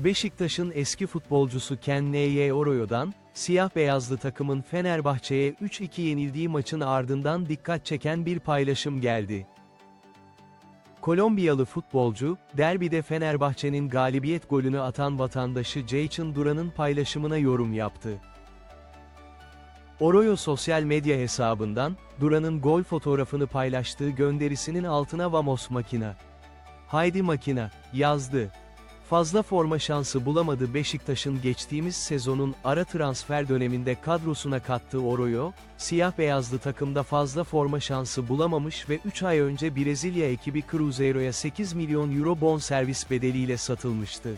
Beşiktaş'ın eski futbolcusu Ken N.Y. Oroyo'dan, siyah beyazlı takımın Fenerbahçe'ye 3-2 yenildiği maçın ardından dikkat çeken bir paylaşım geldi. Kolombiyalı futbolcu, derbide Fenerbahçe'nin galibiyet golünü atan vatandaşı Jayson Duran'ın paylaşımına yorum yaptı. Oroyo sosyal medya hesabından, Duran'ın gol fotoğrafını paylaştığı gönderisinin altına Vamos Makina. Haydi Makina, yazdı. Fazla forma şansı bulamadı Beşiktaş'ın geçtiğimiz sezonun ara transfer döneminde kadrosuna kattığı Oroyo, siyah beyazlı takımda fazla forma şansı bulamamış ve 3 ay önce Brezilya ekibi Cruzeiro'ya 8 milyon euro bonservis bedeliyle satılmıştı.